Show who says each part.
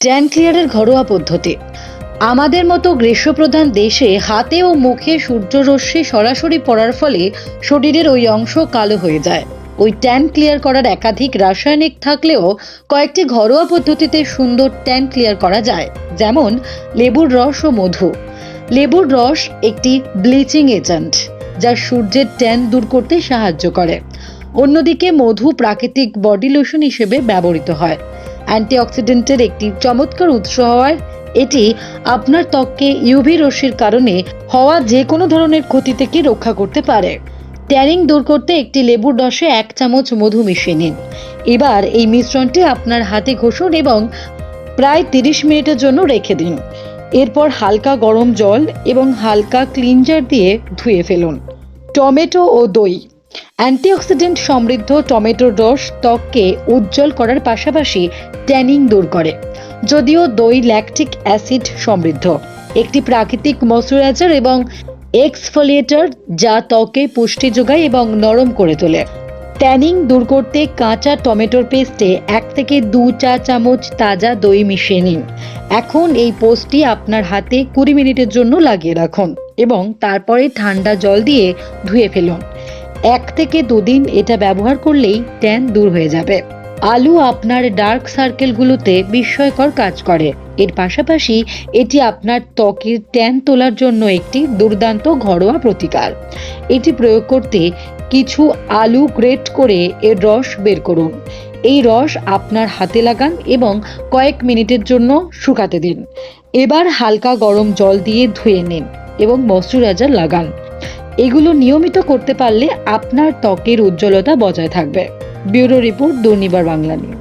Speaker 1: Tan ক্লিয়ারের ঘরোয়া পদ্ধতি। আমাদের মতো গ্রীষ্মপ্রধান দেশে হাতে ও মুখে সূর্যরশ্মি সরাসরি পড়ার ফলে শরীরের ওই অংশ কালো হয়ে যায়। ওই ট্যান ক্লিয়ার করার একাধিক রাসায়নিক থাকলেও কয়েকটি ঘরোয়া পদ্ধতিতে সুন্দর ট্যান ক্লিয়ার করা যায়, যেমন লেবুর রস ও মধু। লেবুর রস একটি ব্লিচিং এজেন্ট, যা সূর্যের ট্যান দূর করতে সাহায্য করে। অন্যদিকে মধু প্রাকৃতিক বডি লোশন হিসেবে ব্যবহৃত হয়। অ্যান্টিঅক্সিডেন্টের একটি চমৎকার উৎস হওয়ায় এটি আপনার ত্বককে ইউভি রশ্মির কারণে হওয়া যে কোনো ধরনের ক্ষতি থেকে রক্ষা করতে পারে। ট্যানিং দূর করতে একটি লেবুর রসে এক চামচ মধু মিশিয়ে নিন। এবার এই মিশ্রণটি আপনার হাতে ঘষুন এবং প্রায় তিরিশ মিনিটের জন্য রেখে দিন। এরপর হালকা গরম জল এবং হালকা ক্লিনজার দিয়ে ধুয়ে ফেলুন। টমেটো ও দই অ্যান্টিঅক্সিডেন্ট সমৃদ্ধ টমেটোর রস ত্বককে উজ্জ্বল করার পাশাপাশি ট্যানিং দূর করে, যদিও দই ল্যাকটিক অ্যাসিড সমৃদ্ধ। একটি প্রাকৃতিক ময়শ্চারাইজার এবং এক্সফোলিয়েটর যা ত্বকে পুষ্টি যোগায় এবং নরম করে তোলে। ট্যানিং দূর করতে কাঁচা টমেটোর পেস্টে এক থেকে দু চা চামচ তাজা দই মিশিয়ে নিন। এখন এই পোস্টটি আপনার হাতে কুড়ি মিনিটের জন্য লাগিয়ে রাখুন এবং তারপরে ঠান্ডা জল দিয়ে ধুয়ে ফেলুন। এক থেকে দুদিন এটা ব্যবহার করলেই ট্যান দূর হয়ে যাবে। আলু আপনার ডার্ক সার্কেলগুলোতে বিস্ময়কর কাজ করে। এর পাশাপাশি এটি আপনার ত্বকের ট্যান তোলার জন্য একটি দুর্দান্ত ঘরোয়া প্রতিকার। এটি প্রয়োগ করতে কিছু আলু গ্রেট করে এর রস বের করুন। এই রস আপনার হাতে লাগান এবং কয়েক মিনিটের জন্য শুকাতে দিন। এবার হালকা গরম জল দিয়ে ধুয়ে নিন এবং ময়শ্চারাইজার লাগান। এগুলো নিয়মিত করতে পারলে আপনার ত্বকের উজ্জ্বলতা বজায় থাকবে। Bureau report Durnibar Bangla news.